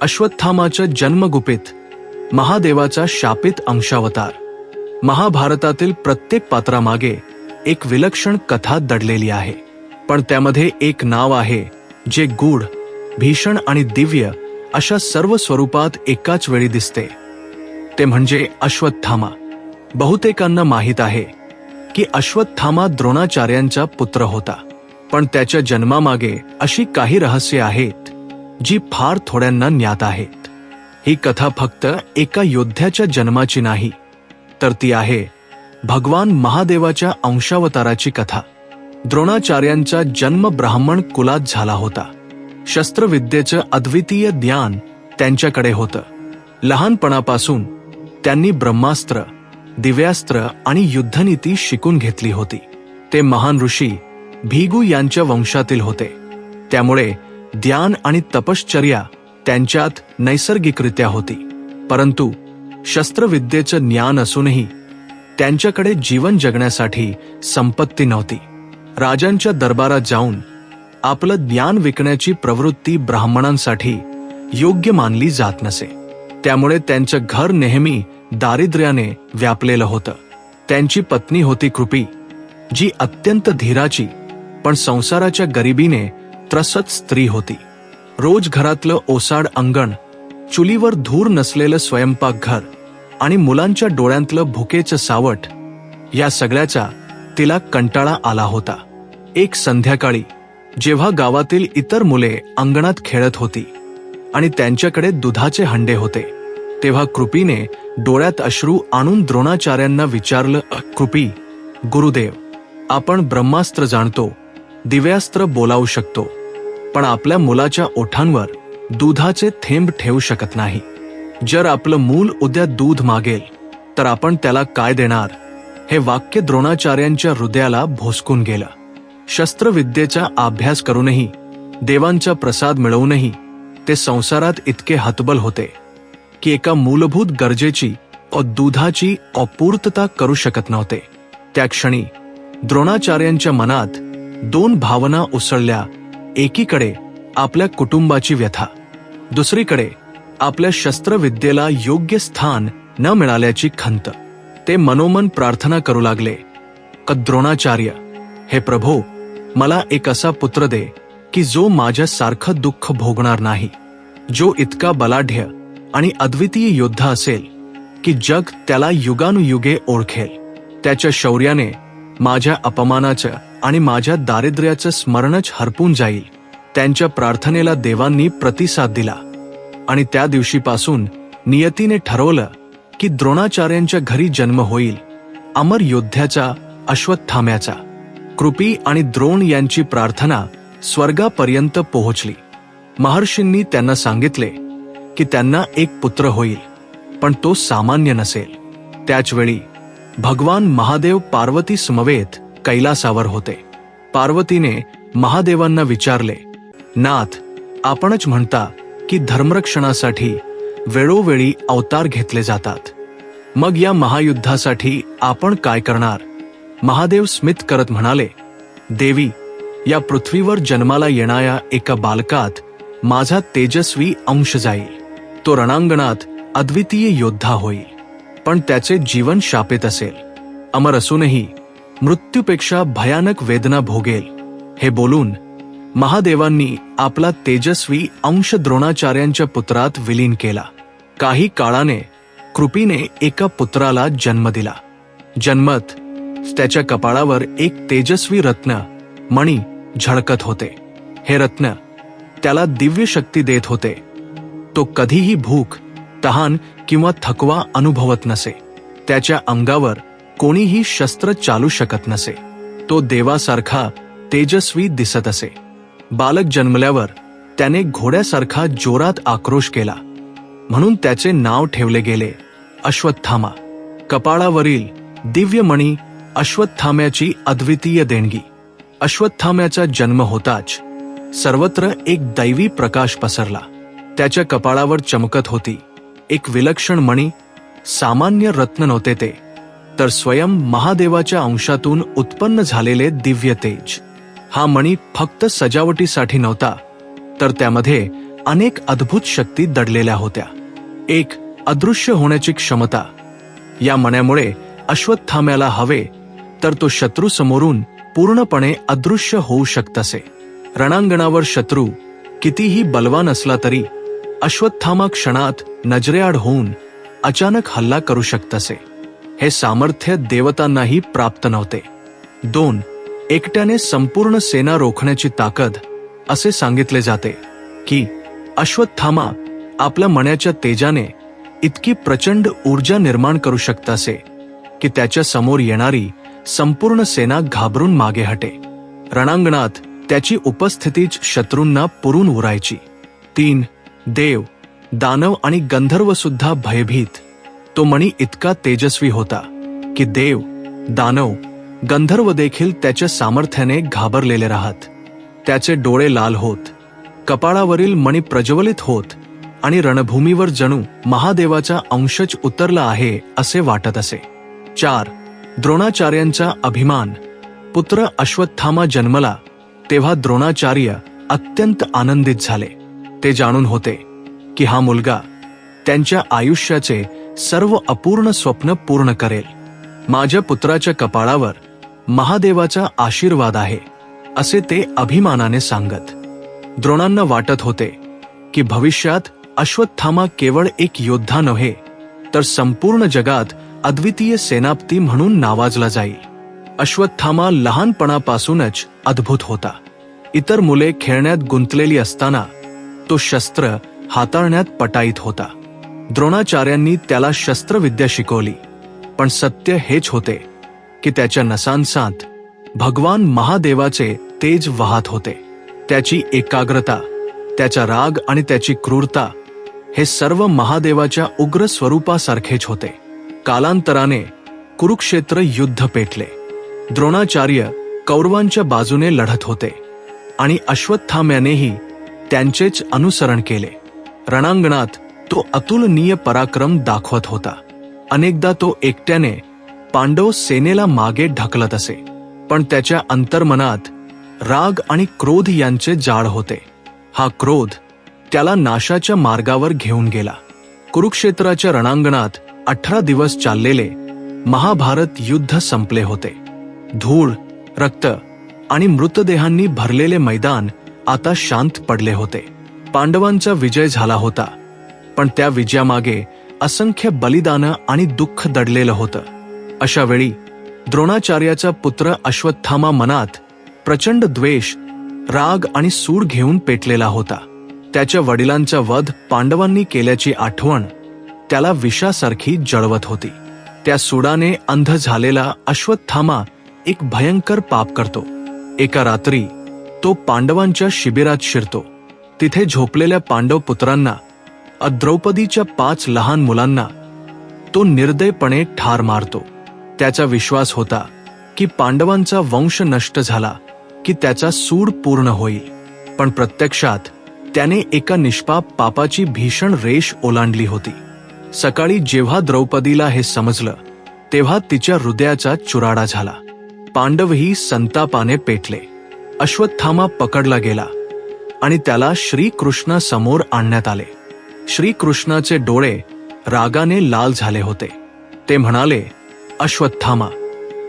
अश्वत्थामाच्या जन्मगुपित महादेवाचा शापित अंशावतार. महाभारतातील प्रत्येक पात्रामागे एक विलक्षण कथा दडलेली आहे. पण त्यामध्ये एक नाव आहे जे गूढ भीषण आणि दिव्य अशा सर्व स्वरूपात एकाच वेळी दिसते. ते म्हणजे अश्वत्थामा. बहुतेकांना माहीत आहे की अश्वत्थामा द्रोणाचार्यांचा पुत्र होता. पण त्याच्या जन्मामागे अशी काही रहस्य आहेत जी फार थोड्यांना ज्ञात आहेत. ही कथा फक्त एका योद्ध्याच्या जन्माची नाही तर ती आहे भगवान महादेवाच्या अंशावताराची कथा. द्रोणाचार्यांचा जन्म ब्राह्मण कुलात झाला होता. शस्त्रविद्येचं अद्वितीय ज्ञान त्यांच्याकडे होतं. लहानपणापासून त्यांनी ब्रह्मास्त्र दिव्यास्त्र आणि युद्धनीती शिकून घेतली होती. ते महान ऋषी भिगू यांच्या वंशातील होते. त्यामुळे ध्यान आणि तपश्चर्या त्यांच्यात नैसर्गिकरित्या होती. परंतु शस्त्रविद्येचं ज्ञान असूनही त्यांच्याकडे जीवन जगण्यासाठी संपत्ती नव्हती. राजांच्या दरबारात जाऊन आपलं ज्ञान विकण्याची प्रवृत्ती ब्राह्मणांसाठी योग्य मानली जात नसे. त्यामुळे त्यांचं घर नेहमी दारिद्र्याने व्यापलेलं होतं. त्यांची पत्नी होती कृपी जी अत्यंत धीराची पण संसाराच्या गरिबीने त्रसत स्त्री होती. रोज घरातलं ओसाड अंगण चुलीवर धूर नसलेलं स्वयंपाकघर आणि मुलांच्या डोळ्यांतलं भुकेचं सावट या सगळ्याचा तिला कंटाळा आला होता. एक संध्याकाळी जेव्हा गावातील इतर मुले अंगणात खेळत होती आणि त्यांच्याकडे दुधाचे हंडे होते तेव्हा कृपीने डोळ्यात अश्रू आणून द्रोणाचार्यांना विचारलं कृपी गुरुदेव आपण ब्रह्मास्त्र जाणतो दिव्यास्त्र बोलावू शकतो पण आपल्या मुलाच्या ओठांवर दुधाचे थेंब ठेवू शकत नाही. जर आपलं मूल उद्या दूध मागेल तर आपण त्याला काय देणार? हे वाक्य द्रोणाचार्यांच्या हृदयाला भोसकून गेलं. शस्त्रविद्येचा अभ्यास करूनही देवांचा प्रसाद मिळवूनही ते संसारात इतके हतबल होते की एका मूलभूत गरजेची व दुधाची अपूर्तता करू शकत नव्हते. त्या क्षणी द्रोणाचार्यांच्या मनात दोन भावना उसळल्या एकीकडे आपल्या कुटुंबाची व्यथा दुसरीकडे आपल्या शस्त्रविद्येला योग्य स्थान न मिळाल्याची खंत. ते मनोमन प्रार्थना करू लागले. कद्रोणाचार्य द्रोणाचार्य हे प्रभो मला एक असा पुत्र दे की जो माझ्या सारखं दुःख भोगणार नाही जो इतका बलाढ्य आणि अद्वितीय योद्धा असेल की जग त्याला युगानुयुगे ओळखेल. त्याच्या शौर्याने माझ्या अपमानाचं आणि माझ्या दारिद्र्याचं स्मरणच हरपून जाईल. त्यांच्या प्रार्थनेला देवांनी प्रतिसाद दिला. आणि त्या दिवशीपासून नियतीने ठरवलं की द्रोणाचार्यांच्या घरी जन्म होईल. अमर योद्ध्याचा अश्वत्थाम्याचा. कृपी आणि द्रोण यांची प्रार्थना स्वर्गापर्यंत पोहोचली. महर्षींनी त्यांना सांगितले की त्यांना एक पुत्र होईल पण तो सामान्य नसेल. त्याचवेळी भगवान महादेव पार्वती समवेत कैलासावर होते. पार्वतीने महादेवांना विचारले नाथ आपणच म्हणता की धर्मरक्षणासाठी वेळोवेळी अवतार घेतले जातात. मग या महायुद्धासाठी आपण काय करणार? महादेव स्मित करत म्हणाले देवी या पृथ्वीवर जन्माला येणाऱ्या एका बालकात माझा तेजस्वी अंश जाईल. तो रणांगणात अद्वितीय योद्धा होईल. पण त्याचे जीवन शापित असेल. अमर असूनही मृत्यूपेक्षा भयानक वेदना भोगेल. हे बोलून महादेवांनी आपला तेजस्वी अंश द्रोणाचार्यांच्या पुत्रात विलीन केला. काही काळाने कृपीने एका पुत्राला जन्म दिला. जन्मत त्याच्या कपाळावर एक तेजस्वी रत्न मणी झळकत होते. हे रत्न त्याला दिव्य शक्ती देत होते. तो कधीही भूक तहान किंवा थकवा अनुभवत नसे. त्याच्या अंगावर कोणीही शस्त्र चालू शकत नसे. तो देवासारखा तेजस्वी दिसत असे. बालक जन्मल्यावर त्याने घोड्यासारखा जोरात आक्रोश केला. म्हणून त्याचे नाव ठेवले गेले अश्वत्थामा. कपाळावरील दिव्यमणी अश्वत्थाम्याची अद्वितीय देणगी. अश्वत्थाम्याचा जन्म होताच सर्वत्र एक दैवी प्रकाश पसरला. त्याच्या कपाळावर चमकत होती. एक विलक्षण मणी सामान्य रत्न नव्हते ते. तर स्वयं महादेवाच्या अंशातून उत्पन्न झालेले दिव्य तेज. हा मणी फक्त सजावटीसाठी नव्हता तर त्यामध्ये अनेक अद्भुत शक्ती दडलेल्या होत्या. एक अदृश्य होण्याची क्षमता. या मण्यामुळे अश्वत्थाम्याला हवे तर तो शत्रू समोरून पूर्णपणे अदृश्य होऊ शकतसे. रणांगणावर शत्रू कितीही बलवान असला तरी अश्वत्थामा क्षणात नजरेआड होऊन अचानक हल्ला करू शकतसे. हे सामर्थ्य देवतांनाही प्राप्त नव्हते. दोन एकट्याने संपूर्ण सेना रोखण्याची ताकद असे सांगितले जाते की अश्वत्थामा आपल्या मण्याच्या तेजाने इतकी प्रचंड ऊर्जा निर्माण करू शकतासे की त्याच्यासमोर येणारी संपूर्ण सेना घाबरून मागे हटे. रणांगणात त्याची उपस्थितीच शत्रूंना पुरून उरायची. तीन देव दानव आणि गंधर्व सुद्धा भयभीत. तो मणी इतका तेजस्वी होता की देव दानव गंधर्व देखील त्याच्या सामर्थ्याने घाबरलेले राहत. त्याचे डोळे लाल होत कपाळावरील मणी प्रज्वलित होत आणि रणभूमीवर जणू महादेवाचा अंशच उतरला आहे असे वाटत असे. चार द्रोणाचार्यांचा अभिमान. पुत्र अश्वत्थामा जन्मला तेव्हा द्रोणाचार्य अत्यंत आनंदित झाले. ते जाणून होते की हा मुलगा त्यांच्या आयुष्याचे सर्व अपूर्ण स्वप्न पूर्ण करेल. माझ्या पुत्राच्या कपाळावर महादेवाचा आशीर्वाद आहे असे ते अभिमानाने सांगत. द्रोणांना वाटत होते की भविष्यात अश्वत्थामा केवळ एक योद्धा नव्हे तर संपूर्ण जगात अद्वितीय सेनापती म्हणून नावाजला जाईल. अश्वत्थामा लहानपणापासूनच अद्भुत होता. इतर मुले खेळण्यात गुंतलेली असताना तो शस्त्र हाताळण्यात पटाईत होता. द्रोणाचार्यांनी त्याला शस्त्रविद्या शिकवली. पण सत्य हेच होते की त्याच्या नसांसात भगवान महादेवाचे तेज वाहत होते. त्याची एकाग्रता त्याचा राग आणि त्याची क्रूरता हे सर्व महादेवाच्या उग्र स्वरूपासारखेच होते. कालांतराने कुरुक्षेत्र युद्ध पेटले. द्रोणाचार्य कौरवांच्या बाजूने लढत होते आणि अश्वत्थाम्यानेही त्यांचेच अनुसरण केले. रणांगणात तो अतुलनीय पराक्रम दाखवत होता. अनेकदा तो एकट्याने पांडव सेनेला मागे ढकलत असे पण त्याच्या अंतर्मनात राग आणि क्रोध यांचे जाळ होते. हा क्रोध त्याला नाशाच्या मार्गावर घेऊन गेला. कुरुक्षेत्राच्या रणांगणात अठरा दिवस चाललेले महाभारत युद्ध संपले होते. धूळ रक्त आणि मृतदेहांनी भरलेले मैदान आता शांत पडले होते. पांडवांचा विजय झाला होता. पण त्या विजयामागे असंख्य बलिदानं आणि दुःख दडलेलं होतं. अशा वेळी द्रोणाचार्याचा पुत्र अश्वत्थामा मनात प्रचंड द्वेष राग आणि सूड घेऊन पेटलेला होता. त्याच्या वडिलांचा वध पांडवांनी केल्याची आठवण त्याला विषासारखी जळवत होती. त्या सुडाने अंध झालेला अश्वत्थामा एक भयंकर पाप करतो. एका रात्री तो पांडवांच्या शिबिरात शिरतो. तिथे झोपलेल्या पांडव पुत्रांना द्रौपदीच्या पाच लहान मुलांना तो निर्दयपणे ठार मारतो. त्याचा विश्वास होता की पांडवांचा वंश नष्ट झाला की त्याचा सूड पूर्ण होईल. पण प्रत्यक्षात त्याने एका निष्पाप पापाची भीषण रेष ओलांडली होती. सकाळी जेव्हा द्रौपदीला हे समजलं तेव्हा तिच्या हृदयाचा चुराडा झाला. पांडवही संतापाने पेटले. अश्वत्थामा पकडला गेला आणि त्याला श्रीकृष्णासमोर आणण्यात आले. श्रीकृष्णाचे डोळे रागाने लाल झाले होते. ते म्हणाले अश्वत्थामा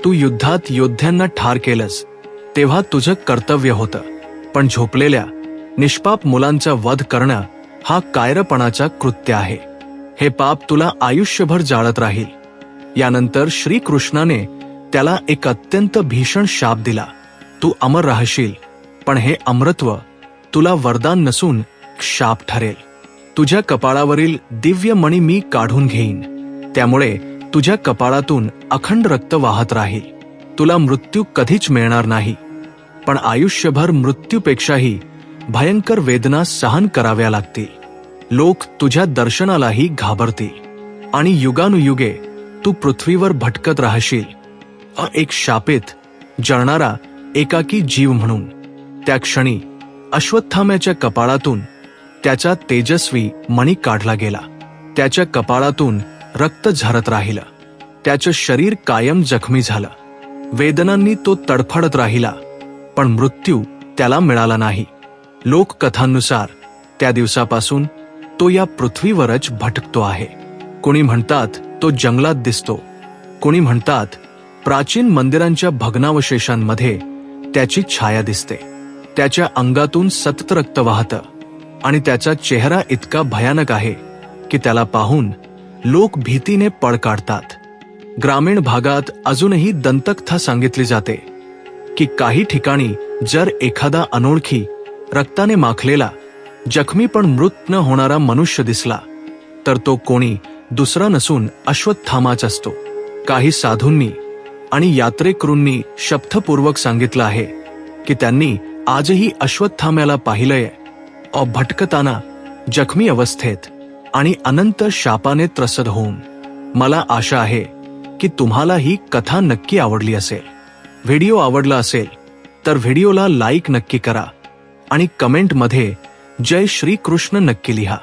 तू युद्धात योद्ध्यांना ठार केलंस. तेव्हा तुझं कर्तव्य होतं. पण झोपलेल्या निष्पाप मुलांचा वध करणं हा कायरपणाचा कृत्य आहे. हे पाप तुला आयुष्यभर जाळत राहील. यानंतर श्रीकृष्णाने त्याला एक अत्यंत भीषण शाप दिला. तू अमर राहशील पण हे अमृत्व तुला वरदान नसून शाप ठरेल. तुझ्या कपाळावरील दिव्य मणी मी काढून घेईन. त्यामुळे तुझ्या कपाळातून अखंड रक्त वाहत राहील. तुला मृत्यू कधीच मिळणार नाही. पण आयुष्यभर मृत्यूपेक्षाही भयंकर वेदना सहन कराव्या लागतील. लोक तुझ्या दर्शनालाही घाबरतील. आणि युगानुयुगे तू पृथ्वीवर भटकत राहशील. अ एक शापेत जळणारा एकाकी जीव म्हणून. त्या क्षणी अश्वत्थाम्याच्या कपाळातून त्याचा तेजस्वी मणी काढला गेला. त्याच्या कपाळातून रक्त झरत राहिलं. त्याचं शरीर कायम जखमी झालं. वेदनांनी तो तडफडत राहिला पण मृत्यू त्याला मिळाला नाही. लोककथांनुसार त्या दिवसापासून तो या पृथ्वीवरच भटकतो आहे. कोणी म्हणतात तो जंगलात दिसतो. कोणी म्हणतात प्राचीन मंदिरांच्या भग्नावशेषांमध्ये त्याची छाया दिसते. त्याच्या अंगातून सतत रक्त वाहतं. आणि त्याचा चेहरा इतका भयानक आहे की त्याला पाहून लोक भीतीने पळ काढतात. ग्रामीण भागात अजूनही दंतकथा सांगितली जाते की काही ठिकाणी जर एखादा अनोळखी रक्ताने माखलेला जखमी पण मृत न होणारा मनुष्य दिसला तर तो कोणी दुसरा नसून अश्वत्थामाच असतो. काही साधूंनी आणि यात्रेकरूंनी शब्दपूर्वक सांगितलं आहे की त्यांनी आजही अश्वत्थाम्याला पाहिलंय. भटकताना जखमी अवस्थेत आणि अनंत शापाने त्रसद होऊन मला आशा आहे की तुम्हाला ही कथा नक्की आवडली असेल. व्हिडिओ आवडला असेल तर व्हिडिओला लाईक नक्की करा आणि कमेंटमध्ये जय श्री कृष्ण नक्की लिहा.